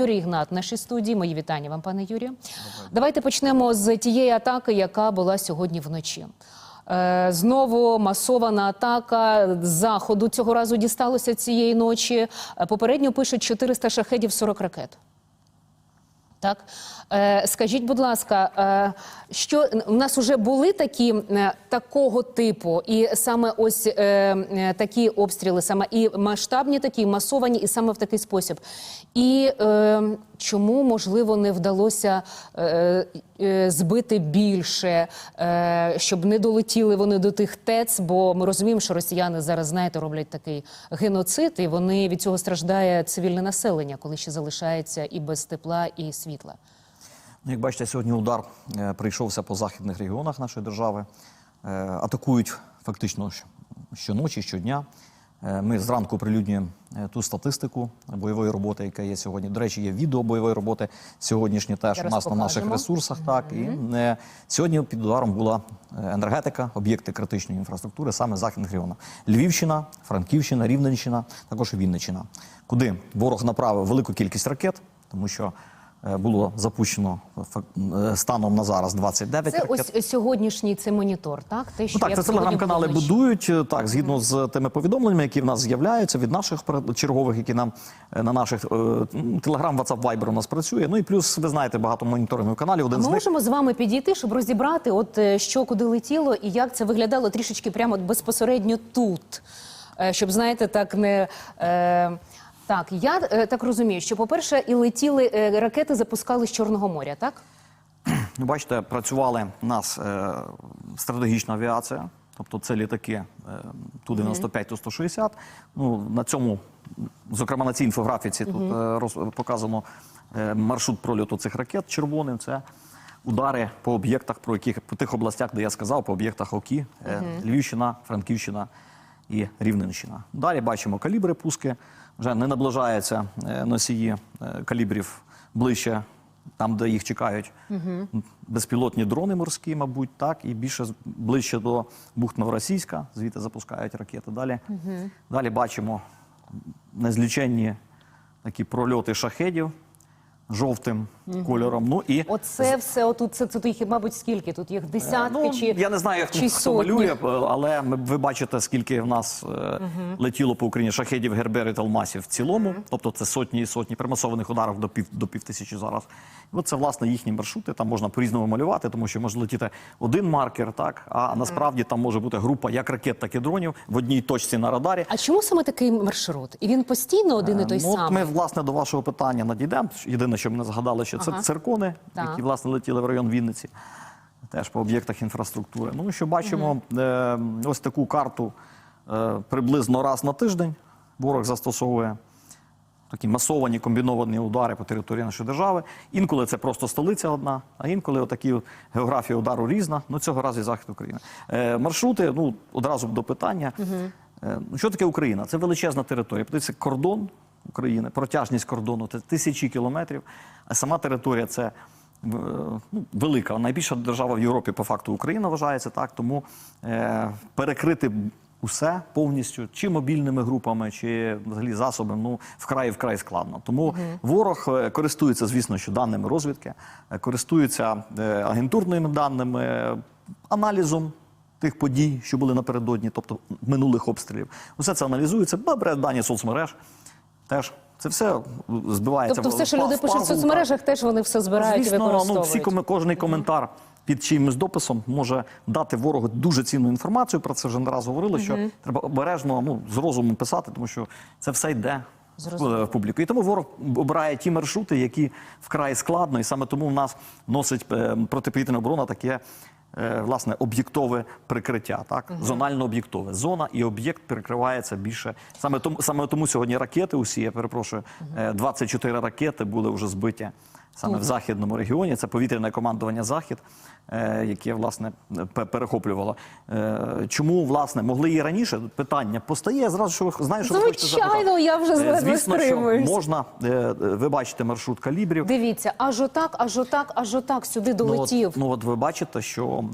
Юрій Ігнат, в нашій студії. Мої вітання вам, пане Юрію. Давайте почнемо з тієї атаки, яка була сьогодні вночі. Е, Знову масована атака заходу цього разу дісталося цієї ночі. Е, Попередньо пишуть 400 шахедів, 40 ракет. Так, е, скажіть, будь ласка, е, що у нас вже були такі е, такого типу, і саме ось е, е, такі обстріли, саме і масштабні, такі, масовані, і саме в такий спосіб. І е, чому можливо не вдалося е, збити більше, е, щоб не долетіли вони до тих ТЕЦ? Бо ми розуміємо, що росіяни зараз знаєте роблять такий геноцид, і вони від цього страждає цивільне населення, коли ще залишається і без тепла, і світла. Ну, Як бачите, сьогодні удар е, прийшовся по західних регіонах нашої держави. Е, атакують фактично щоночі, щодня. Е, ми зранку оприлюднюємо е, ту статистику бойової роботи, яка є сьогодні. До речі, є відео бойової роботи сьогоднішні теж у нас на наших ресурсах. Так і е, сьогодні під ударом була енергетика, об'єкти критичної інфраструктури саме західних регіонах. Львівщина, Франківщина, Рівненщина, також Вінниччина, куди ворог направив велику кількість ракет, тому що було запущено фак- е, станом на зараз 29 Це ракет. ось сьогоднішній це монітор, так? Те, що Ну так, це телеграм-канали будують е, так, згідно з тими повідомленнями, які в нас з'являються від наших чергових, які нам е, на наших телеграм, WhatsApp, Viber у нас працює. Ну і плюс ви знаєте багато моніторингових каналів. Один А з ми них можемо з вами підійти, щоб розібрати, от е, що куди летіло і як це виглядало трішечки прямо безпосередньо тут, Е, щоб знаєте, так не. Е, так, я е, так розумію, що, по-перше, і летіли е, ракети, запускали з Чорного моря, так? Ну, бачите, працювали у нас е, стратегічна авіація, тобто це літаки е, Ту-95, Ту-160. Ну, на цьому, зокрема на цій інфографіці, тут е, роз- показано е, маршрут прольоту цих ракет червоним. Це удари по об'єктах, про яких по тих областях, де я сказав, по об'єктах ОКІ, е, Львівщина, Франківщина і Рівненщина. Далі бачимо калібри пуски. Вже не наближаються е, носії е, калібрів ближче там, де їх чекають безпілотні дрони морські, мабуть, так, і більше ближче до бухт Новоросійська, звідти запускають ракети. Далі, далі бачимо незліченні такі прольоти шахедів жовтим кольором. Ну і Оце все отут, це, це, їх, мабуть, скільки? Тут їх десятки Ну, чи я не знаю, як хто малює, але ми, ви бачите, скільки в нас е, летіло по Україні шахедів, гербер і талмасів в цілому. Тобто це сотні і сотні примасованих ударів до пів до пів тисячі зараз. І от це власне їхні маршрути. Там можна по-різному малювати, тому що може летіти один маркер, так а насправді там може бути група як ракет, так і дронів в одній точці на радарі. А чому саме такий маршрут? І він постійно один і той Ну, от самий? Ми власне до вашого питання надійдемо. Єдине, що ми не згадали, що це Ага. циркони, Так. які власне летіли в район Вінниці, теж по об'єктах інфраструктури. Ну що бачимо, е, ось таку карту е, приблизно раз на тиждень. Ворог застосовує такі масовані комбіновані удари по території нашої держави. Інколи це просто столиця одна, а інколи отакі географія удару різна. Ну цього разу і захід України. Е, маршрути, ну одразу до питання. Ну, що таке Україна? Це величезна територія. Подивіться, кордон України, протяжність кордону це тисячі кілометрів. А сама територія це е, ну, велика. Найбільша держава в Європі по факту Україна вважається так. Тому е, перекрити усе повністю, чи мобільними групами, чи взагалі засобами, ну вкрай вкрай складно. Тому ворог е, користується, звісно, що даними розвідки, е, користується е, агентурними даними, аналізом. Тих подій, що були напередодні, тобто минулих обстрілів, усе це аналізується, бере дані соцмереж. Теж це все збивається. Тобто все, що люди пишуть в соцмережах, теж вони все збирають і Звісно, ну, використовують. всі коми- кожний коментар під чиїмось дописом може дати ворогу дуже цінну інформацію. Про це вже не раз говорили. Що треба обережно ну з розумом писати, тому що це все йде. Зрозуміло. в в публіку. І тому ворог обирає ті маршрути, які вкрай складно, і саме тому в нас носить е, протиповітряна оборона таке е, власне об'єктове прикриття. Так, зонально об'єктове. Зона і об'єкт перекривається більше. Саме тому саме тому сьогодні ракети усі, я перепрошую, е, 24 ракети були вже збиті саме в західному регіоні. Це повітряне командування Захід, е, яке власне перехоплювало. Е, Чому власне могли і раніше? Питання постає. Зразу що ви знаю, що ви хочете запитати. Звичайно, я вже Е, Звісно, що можна. Ви бачите маршрут калібрів. Дивіться, аж отак, аж отак, аж отак сюди Ну от, долетів. ну от ви бачите, що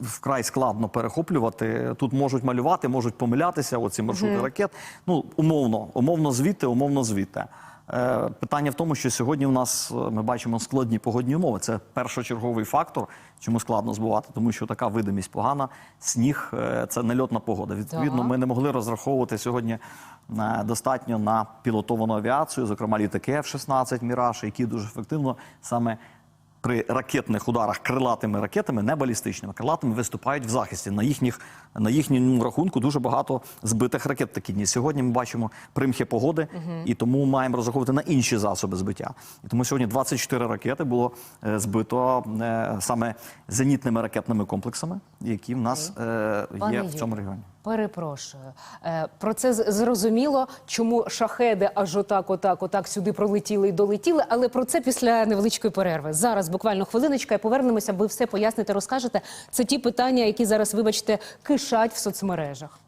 вкрай складно перехоплювати. Тут можуть малювати, можуть помилятися. Оці маршрути ракет. Ну умовно, умовно звідти, умовно звідти. Е, Питання в тому, що сьогодні в нас е, ми бачимо складні погодні умови. Це першочерговий фактор, чому складно збувати, тому що така видимість погана. Сніг е, це нельотна погода. Відповідно, ми не могли розраховувати сьогодні достатньо на пілотовану авіацію, зокрема літаки F-16 Міраж, які дуже ефективно саме. При ракетних ударах крилатими ракетами, не балістичними, крилатими виступають в захисті. На їхніх на їхньому рахунку дуже багато збитих ракет такі дні. Сьогодні ми бачимо примхи погоди, і тому маємо розраховувати на інші засоби збиття. І тому сьогодні 24 ракети було е, збито е, саме зенітними ракетними комплексами, які в нас Пане є в цьому регіоні. Перепрошую. Е, Про це зрозуміло, чому шахеди аж отак, отак, отак сюди пролетіли і долетіли. Але про це після невеличкої перерви. Зараз буквально хвилиночка і повернемося. Ви все поясните, розкажете. Це ті питання, які зараз, вибачте, кишать в соцмережах.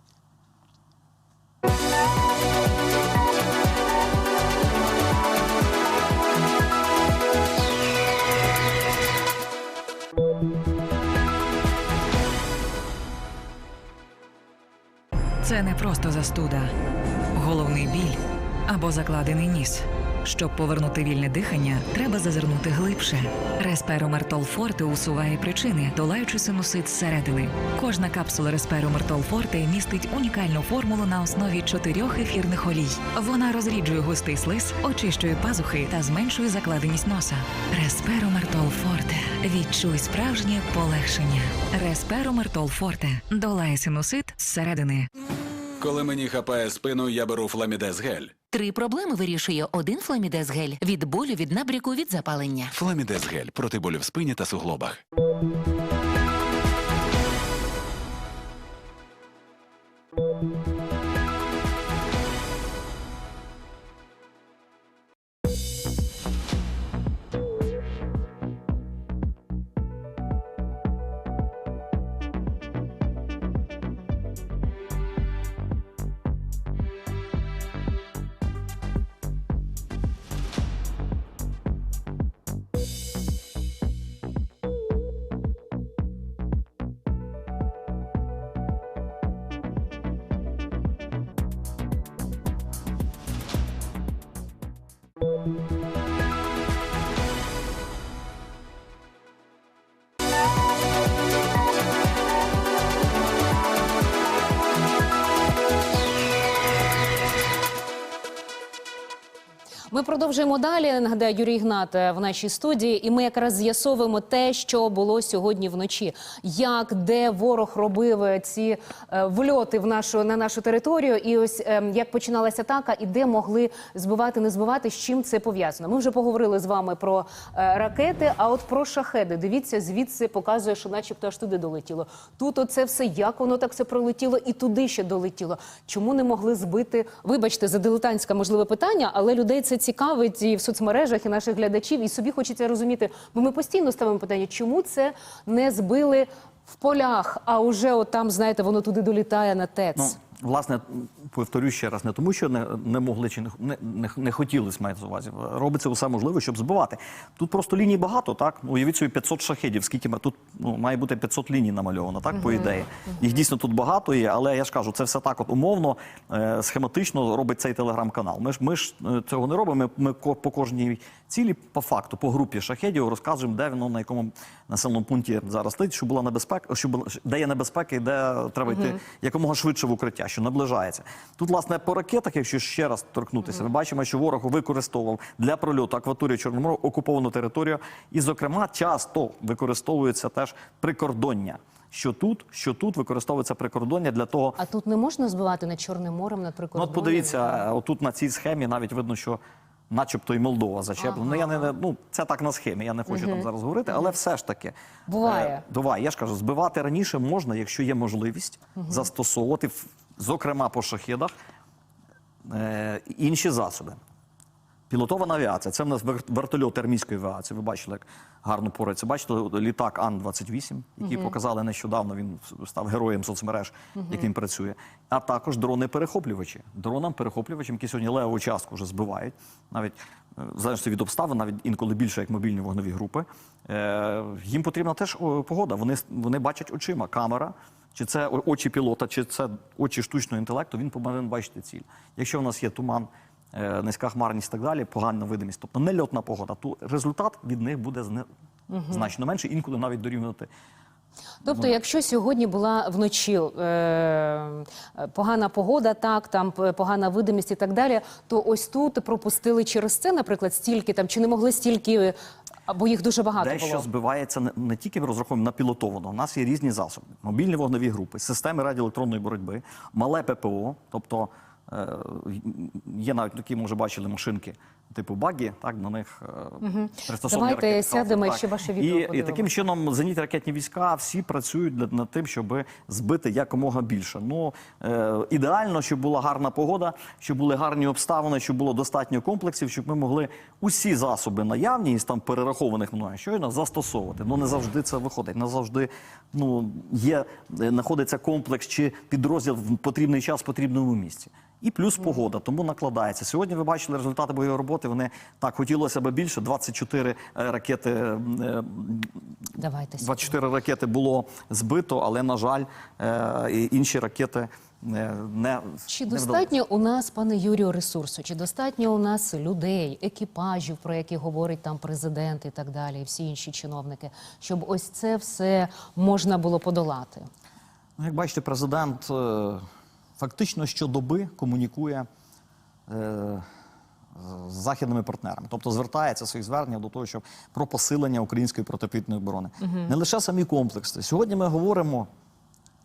Не просто застуда, головний біль або закладений ніс. Щоб повернути вільне дихання, треба зазирнути глибше. Респиромертол Форте усуває причини, долаючи синусит зсередини. Кожна капсула Респиромертол Форте містить унікальну формулу на основі чотирьох ефірних олій. Вона розріджує густий слиз, очищує пазухи та зменшує закладеність носа. Респиромертол Форте. Відчуй справжнє полегшення. Респиромертол Форте долає синусит зсередини. Коли мені хапає спину, я беру фламідез гель. Три проблеми вирішує один фламідез гель від болю, від набряку, від запалення. Фламідез гель проти болю в спині та суглобах. Thank you. Продовжуємо далі. Нагадаю, Юрій Ігнат е, в нашій студії, і ми якраз з'ясовуємо те, що було сьогодні вночі. Як де ворог робив е, ці е, вльоти в нашу на нашу територію, і ось е, як починалася атака, і де могли збивати, не збивати, з чим це пов'язано. Ми вже поговорили з вами про ракети. А от про шахеди, дивіться, звідси показує, що, начебто, аж туди долетіло. Тут оце все як воно так все пролетіло, і туди ще долетіло. Чому не могли збити? Вибачте, за дилетантське можливе питання, але людей це цікавить і в соцмережах, і наших глядачів, і собі хочеться розуміти. Бо ми постійно ставимо питання, чому це не збили в полях, а уже от там, знаєте, воно туди долітає на ТЕЦ. Ну, власне, повторю ще раз, не тому, що не, не могли чи не, не, не, не хотіли мається на увазі. Робиться все можливе, щоб збивати. Тут просто ліній багато, так? Ну, Уявіть собі 500 шахедів, скільки ми- тут ну, має бути 500 ліній намальовано, так, по ідеї. Їх дійсно тут багато є, але я ж кажу, це все так от умовно, е, схематично робить цей телеграм-канал. Ми ж, ми ж е, цього не робимо. Ми, по кожній цілі, по факту, по групі шахедів розказуємо, де воно на якому населеному пункті зараз стоїть, щоб була небезпека, щоб була, де є небезпека і де треба йти якомога швидше в укриття, що наближається. Тут, власне, по ракетах, якщо ще раз торкнутися, ми бачимо, що ворог використовував для прольоту акваторії Чорного моря окуповану територію, і, зокрема, часто використовується теж прикордоння. Що тут, що тут використовується прикордоння для того, А тут не можна збивати над Чорним морем, над Ну, от подивіться, отут на цій схемі навіть видно, що начебто і Молдова зачеплена. Ну, я не, ну, це так на схемі, я не хочу там зараз говорити, але все ж таки. Буває. Е, буває, я ж кажу, збивати раніше можна, якщо є можливість застосовувати, в- зокрема по шахедах, е, інші засоби. Пілотована авіація. Це в нас вертольот армійської авіації. Ви бачили, як гарно порається. Бачите, літак Ан-28, який показали нещодавно. Він став героєм соцмереж, як він працює. А також дрони-перехоплювачі. Дронам перехоплювачам, які сьогодні левову частку вже збивають, навіть е, в залежності від обставин, навіть інколи більше як мобільні вогневі групи. Е, їм потрібна теж погода. Вони, вони бачать очима камера. Чи це очі пілота, чи це очі штучного інтелекту, він повинен бачити ціль. Якщо в нас є туман, е, низька хмарність і так далі, погана видимість, тобто нельотна погода, то результат від них буде значно менше, інколи навіть дорівнювати. Тобто, якщо сьогодні була вночі е, погана погода, так там погана видимість і так далі, то ось тут пропустили через це, наприклад, стільки там чи не могли стільки, або їх дуже багато Дещо було. збивається не, не тільки розраховуємо на пілотовано. У нас є різні засоби: мобільні вогневі групи, системи радіоелектронної боротьби, мале ППО. Тобто е, є навіть такі, може, бачили машинки. Типу багі, так на них е, пристосовані Давайте ракети сядемо «Калфа», ще так. ваше відео І, і таким чином зенітні ракетні війська всі працюють для- над тим, щоб збити якомога більше. Ну е, ідеально, щоб була гарна погода, щоб були гарні обставини, щоб було достатньо комплексів, щоб ми могли усі засоби наявні із там перерахованих мною щойно застосовувати. Ну не завжди це виходить. Не завжди ну є е, знаходиться комплекс чи підрозділ в потрібний час в потрібному місці. І плюс погода, тому накладається. Сьогодні ви бачили результати бойової роботи. Вони так хотілося б більше. 24 е, ракети е, Давайте 24 ракети було збито, але на жаль, е, інші ракети е, не Чи не достатньо у нас, пане Юрію, ресурсу? Чи достатньо у нас людей, екіпажів, про які говорить там президент і так далі, і всі інші чиновники, щоб ось це все можна було подолати? Ну, Як бачите, президент фактично щодоби комунікує е, з західними партнерами, тобто звертається своїх зверненнях до того, щоб про посилення української протиповітряної оборони. Не лише самі комплекси. Сьогодні ми говоримо,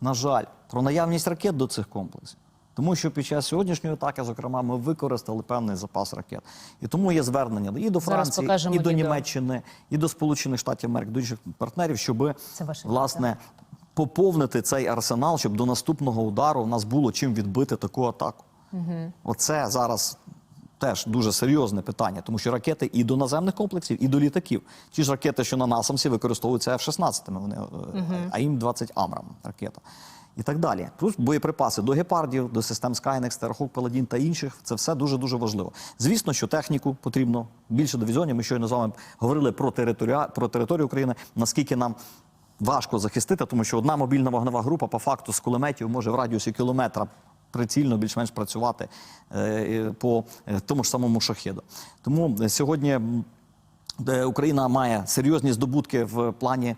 на жаль, про наявність ракет до цих комплексів. Тому що під час сьогоднішньої атаки, зокрема, ми використали певний запас ракет. І тому є звернення і до Франції, і до відео. Німеччини, і до Сполучених Штатів Америки, до інших партнерів, щоб власне поповнити цей арсенал, щоб до наступного удару в нас було чим відбити таку атаку. Оце зараз теж дуже серйозне питання, тому що ракети і до наземних комплексів, і до літаків. Ті ж ракети, що на насамсі використовуються F-16, вони, е, а їм 20 Амрам ракета. І так далі. Плюс боєприпаси до гепардів, до систем Skynex, Терахок, Паладін та інших. Це все дуже дуже важливо. Звісно, що техніку потрібно більше дивізіонів. Ми щойно з вами говорили про територію, про територію України, наскільки нам важко захистити, тому що одна мобільна вогнева група по факту з кулеметів може в радіусі кілометра прицільно більш-менш працювати е, по е, тому ж самому шахеду. Тому е, сьогодні Україна має серйозні здобутки в плані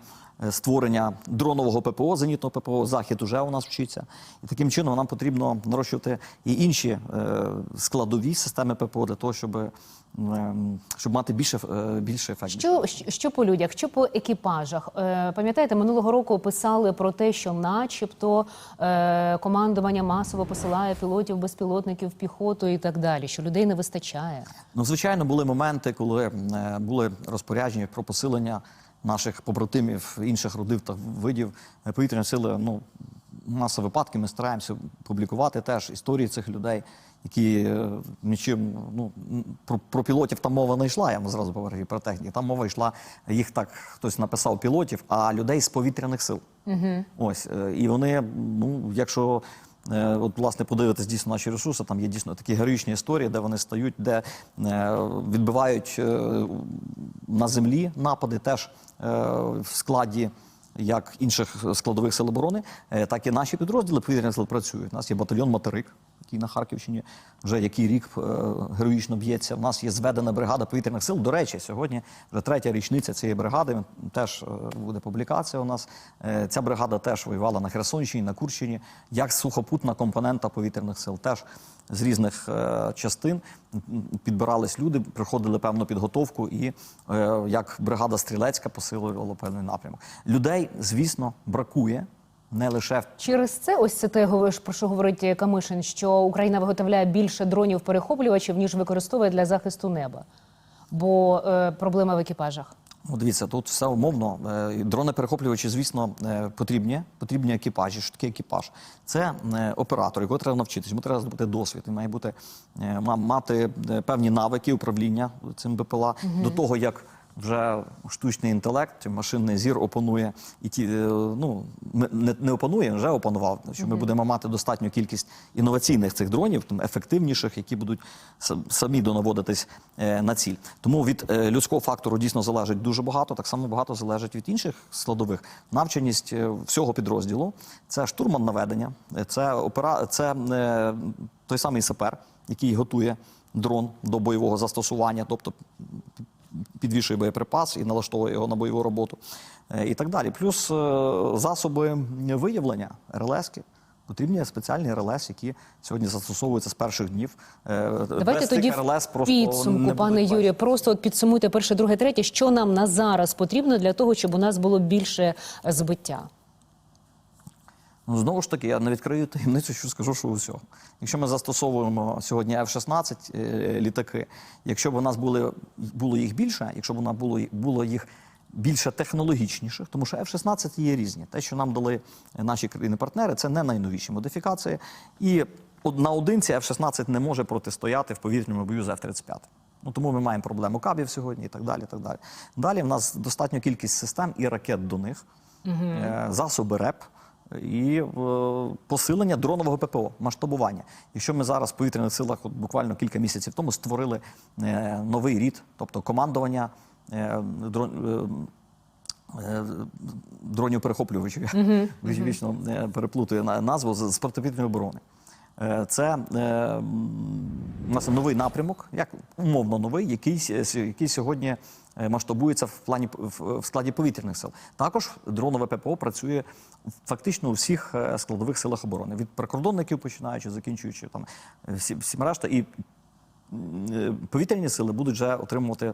створення дронового ППО, зенітного ППО. Захід уже у нас вчиться. І таким чином нам потрібно нарощувати і інші е, складові системи ППО для того, щоб, е, щоб мати більше, е, більше ефектів. Що, що- що по людях, що по екіпажах? Е, пам'ятаєте, минулого року писали про те, що, начебто, е, командування масово посилає пілотів, безпілотників, піхоту і так далі, що людей не вистачає. Ну, звичайно, були моменти, коли е, були розпорядження про посилення наших побратимів інших родів та видів повітряної сили. Ну, маса випадків ми стараємося публікувати теж історії цих людей, які е, нічим ну про, про пілотів там мова не йшла. Я вам зразу говорю про техніки. Там мова йшла, їх так хтось написав пілотів, а людей з повітряних сил. Ось е, і вони, ну якщо. Е, От, власне, подивитись дійсно наші ресурси. Там є дійсно такі героїчні історії, де вони стають, де е, відбивають е, на землі напади, теж в складі як інших складових сил оборони, так і наші підрозділи повітряних сил працюють. У нас є батальйон Материк, який на Харківщині вже який рік е, героїчно б'ється. У нас є зведена бригада повітряних сил. До речі, сьогодні вже третя річниця цієї бригади. Теж е, буде публікація. У нас Е, ця бригада теж воювала на Херсонщині, на Курщині, як сухопутна компонента повітряних сил. Теж з різних частин підбирались люди, проходили певну підготовку, і як бригада стрілецька посилювала певний напрямок. Людей, звісно, бракує не лише Через це ось це те говориш, про що говорить Камишин, що Україна виготовляє більше дронів перехоплювачів ніж використовує для захисту неба. Бо е, проблема в екіпажах. Ну, дивіться, тут все умовно. Е, Дрони-перехоплювачі, звісно, е, потрібні. Потрібні екіпажі. Що таке екіпаж? Це е, оператор, якого треба навчитись. Йому треба здобути досвід. Він має бути мати певні навики управління цим БПЛА до того, як. Вже штучний інтелект, машинний зір опанує і ті, е, ну не, не опанує, вже опанував. Що ми будемо мати достатню кількість інноваційних цих дронів, там ефективніших, які будуть самі донаводитись е, на ціль. Тому від е, людського фактору дійсно залежить дуже багато. Так само багато залежить від інших складових. Навченість всього підрозділу це штурман наведення, це опера, це е, той самий сапер, який готує дрон до бойового застосування, тобто підвішує боєприпас і налаштовує його на бойову роботу е, і так далі. Плюс е, засоби виявлення РЛСки. Потрібні спеціальні РЛС, які сьогодні застосовуються з перших днів. Е, Давайте без тоді РЛС просто підсумку, пане. Юрію, просто от підсумуйте перше, друге, третє. Що нам на зараз потрібно для того, щоб у нас було більше збиття? Ну, знову ж таки, я не відкрию таємницю, що скажу, що усього. Якщо ми застосовуємо сьогодні F-16 е, літаки, якщо б у нас були, було їх більше, якщо б у нас було, було їх більше технологічніших, тому що F-16 є різні. Те, що нам дали наші країни-партнери, це не найновіші модифікації. І од- наодинці F-16 не може протистояти в повітряному бою з F-35. Ну, тому ми маємо проблему кабів сьогодні і так далі. Так далі. далі в нас достатня кількість систем і ракет до них, е, засоби РЕП і е, посилення дронового ППО, масштабування. Якщо ми зараз в повітряних силах, от буквально кілька місяців тому, створили е, новий рід, тобто командування е, дрон. Дронів перехоплювачів, я вічно е, переплутую на- назву з протиповітряної оборони. Це у нас новий напрямок, як умовно новий, який, який сьогодні масштабується в плані в, складі повітряних сил. Також дронове ППО працює фактично у всіх е, складових силах оборони, від прикордонників починаючи, закінчуючи там е, всі, всім решта. І Е, повітряні сили будуть вже отримувати, е,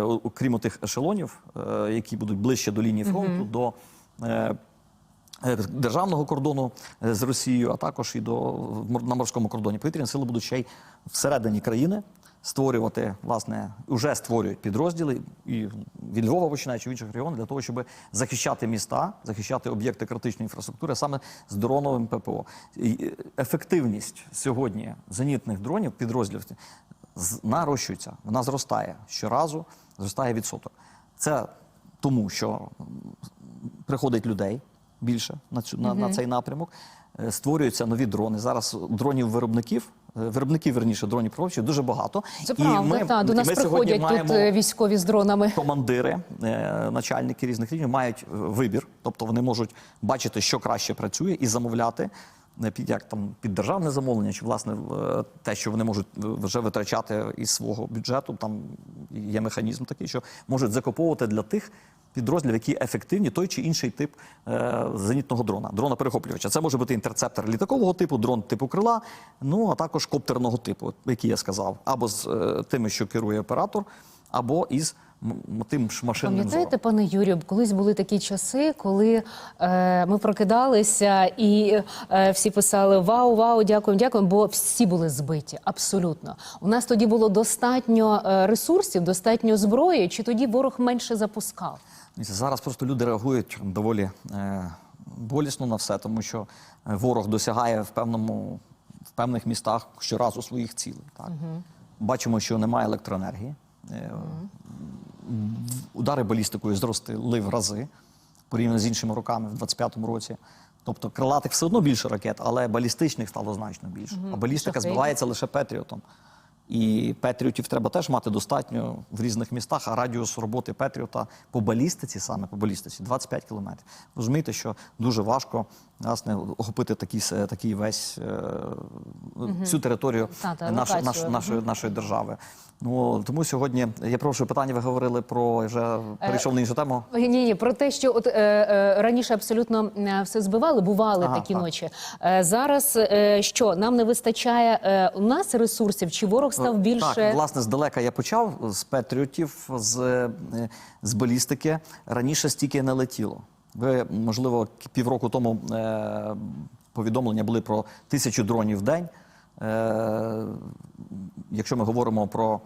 окрім тих ешелонів, е, які будуть ближче до лінії фронту, до е, е, державного кордону е, з Росією, а також і до на морському кордоні. Повітряні сили будуть ще й всередині країни створювати, власне, вже створюють підрозділи і від Львова починаючи в інших регіонах для того, щоб захищати міста, захищати об'єкти критичної інфраструктури саме з дроновим ППО. І е, ефективність сьогодні зенітних дронів підрозділів нарощується, вона зростає щоразу, зростає відсоток. Це тому, що приходить людей більше на цю на, на цей напрямок. е, Створюються нові дрони. Зараз дронів виробників, виробників верніше дронів проводчих дуже багато. Це правда. та, до нас ми приходять тут маємо е, військові з дронами. командири, е, начальники різних рівнів мають е, вибір, тобто вони можуть бачити, що краще працює, і замовляти. е, Під як там під державне замовлення, чи власне те, що вони можуть вже витрачати із свого бюджету, там є механізм такий, що можуть закуповувати для тих підрозділів, які ефективні, той чи інший тип е, зенітного дрона, дрона перехоплювача. Це може бути інтерцептор літакового типу, дрон типу крила, ну а також коптерного типу, який я сказав, або з е, тими, що керує оператор, або із тим ж машинним Пам'ятаєте, зором. пане Юрію, колись були такі часи, коли е, ми прокидалися і е, всі писали Вау, вау, дякуємо, дякуємо, бо всі були збиті. Абсолютно. У нас тоді було достатньо е, ресурсів, достатньо зброї, чи тоді ворог менше запускав? Зараз просто люди реагують доволі е, болісно на все, тому що е, ворог досягає в певному в певних містах щоразу своїх цілей. Так? Бачимо, що немає електроенергії. Е, Удари балістикою зростили в рази порівняно з іншими роками в 25-му році. Тобто крилатих все одно більше ракет, але балістичних стало значно більше. А балістика збивається лише Петріотом. І Петріотів треба теж мати достатньо в різних містах, а радіус роботи Петріота по балістиці, саме по балістиці, 25 кілометрів. Розумієте, що дуже важко власне, охопити такий, такий весь е, всю територію Та, та, нашої, нашої, нашої, держави. Ну тому сьогодні я прошу питання. Ви говорили про вже перейшов на іншу тему. Ні, ні, про те, що от е, е, раніше абсолютно е, все збивали, бували Ага, такі так. ночі. Е, зараз е, що нам не вистачає е, у нас ресурсів, чи ворог став більше? Так, власне, здалека я почав з Петріотів, з, е, з балістики. Раніше стільки не летіло. Ви, можливо, півроку тому е, повідомлення були про тисячу дронів в день. Е, якщо ми говоримо про е,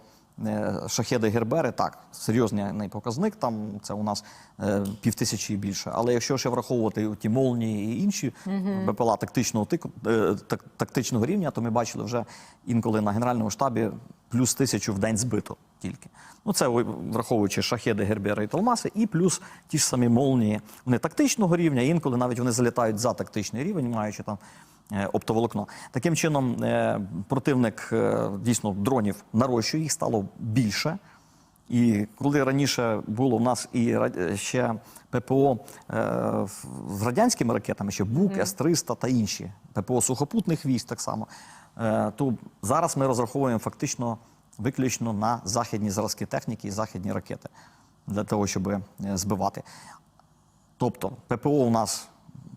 шахеди Гербери, так, серйозний показник, там це у нас е, півтисячі і більше. Але якщо ще враховувати ті молні і інші БПЛА тактичного тику, е, так- тактичного рівня, то ми бачили вже інколи на генеральному штабі плюс тисячу в день збито тільки. Ну це враховуючи шахеди, Гербери і Толмаси, і плюс ті ж самі молнії. Вони тактичного рівня, інколи навіть вони залітають за тактичний рівень, маючи там е, оптоволокно. Таким чином, е, противник е, дійсно дронів нарощує, їх стало більше. І коли раніше було в нас і ще ППО з радянськими ракетами, ще БУК, С-300 та інші, ППО сухопутних військ так само, то зараз ми розраховуємо фактично виключно на західні зразки техніки і західні ракети для того, щоб е, збивати. Тобто ППО у нас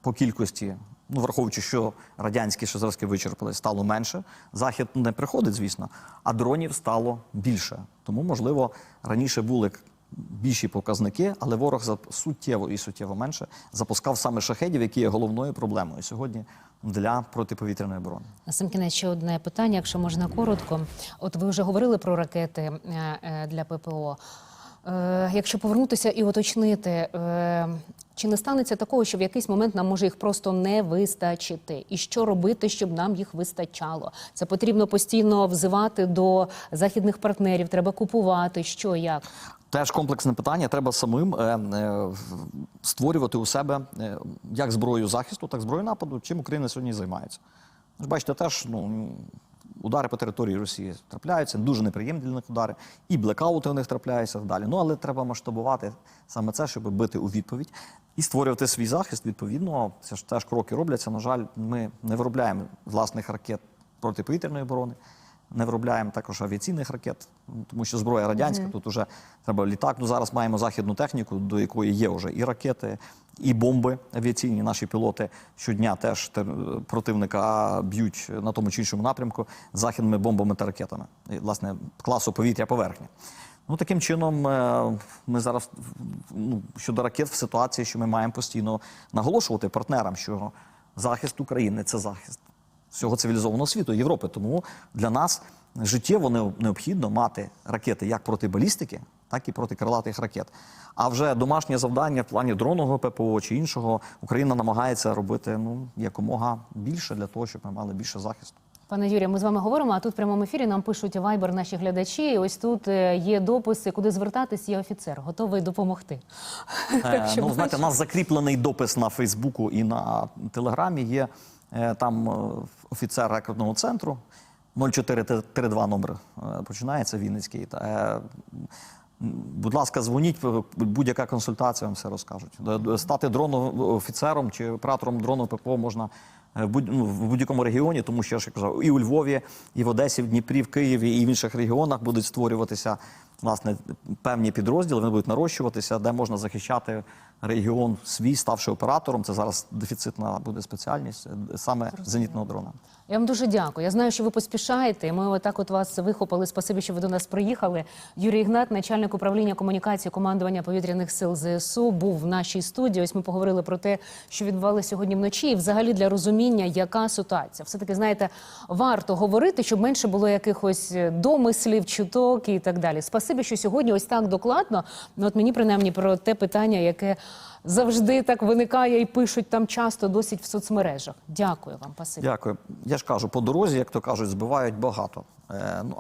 по кількості, ну враховуючи, що радянські ще зразки вичерпали, стало менше. Захід не приходить, звісно, а дронів стало більше. Тому, можливо, раніше були більші показники, але ворог за суттєво і суттєво менше запускав саме шахедів, які є головною проблемою сьогодні для протиповітряної оборони. На сам кінець ще одне питання, якщо можна коротко. От ви вже говорили про ракети е, е, для ППО. Е, Якщо повернутися і уточнити, е, чи не станеться такого, що в якийсь момент нам може їх просто не вистачити? І що робити, щоб нам їх вистачало? Це потрібно постійно взивати до західних партнерів, треба купувати, що як. Теж комплексне питання. Треба самим е, е, створювати у себе е, як зброю захисту, так і зброю нападу, чим Україна сьогодні займається. Бачите, теж ну, удари по території Росії трапляються, дуже неприємні для них удари, і блекаути у них трапляються і далі. Ну але треба масштабувати саме це, щоб бити у відповідь і створювати свій захист. Відповідно, це ж теж кроки робляться. На жаль, ми не виробляємо власних ракет протиповітряної оборони. Не виробляємо також авіаційних ракет, тому що зброя радянська, тут вже треба літак. Ну зараз маємо західну техніку, до якої є вже і ракети, і бомби авіаційні. Наші пілоти щодня теж противника б'ють на тому чи іншому напрямку західними бомбами та ракетами, і, власне, класу повітря поверхні. Ну таким чином, е, ми зараз ну, щодо ракет в ситуації, що ми маємо постійно наголошувати партнерам, що захист України це захист всього цивілізованого світу, Європи. Тому для нас життєво необхідно мати ракети як проти балістики, так і проти крилатих ракет. А вже домашнє завдання в плані дронного ППО чи іншого Україна намагається робити ну якомога більше для того, щоб ми мали більше захисту. Пане Юрію, ми з вами говоримо, а тут в прямому ефірі нам пишуть вайбер наші глядачі. І ось тут е, є дописи, куди звертатись, є офіцер, готовий допомогти. Е, Так ну, знаєте, у нас закріплений допис на Фейсбуку і на Телеграмі. Є там е, офіцер рекордного центру 0432 номер е, починається Вінницький. Е, Будь ласка, дзвоніть, е, будь-яка консультація вам все розкажуть. Е, Стати дроновим офіцером чи оператором дрону ППО можна е, ну, в будь-якому регіоні, тому що я ж казав, і у Львові, і в Одесі, в Дніпрі, в Києві, і в інших регіонах будуть створюватися власне певні підрозділи, вони будуть нарощуватися, де можна захищати регіон свій, ставши оператором. Це зараз дефіцитна буде спеціальність е, саме зенітного дрона. Я вам дуже дякую. Я знаю, що ви поспішаєте. Ми отак от вас вихопили. Спасибі, що ви до нас приїхали. Юрій Ігнат, начальник управління комунікації командування повітряних сил ЗСУ, був в нашій студії. Ось ми поговорили про те, що відбувалося сьогодні вночі, і взагалі для розуміння, яка ситуація. Все таки, знаєте, варто говорити, щоб менше було якихось е, домислів, чуток і так далі. Спасибі, що сьогодні ось так докладно. Ну, от мені принаймні про те питання, яке завжди так виникає і пишуть там часто досить в соцмережах. Дякую вам, спасибі. Дякую. Я ж кажу, по дорозі, як то кажуть, збивають багато. Е, ну,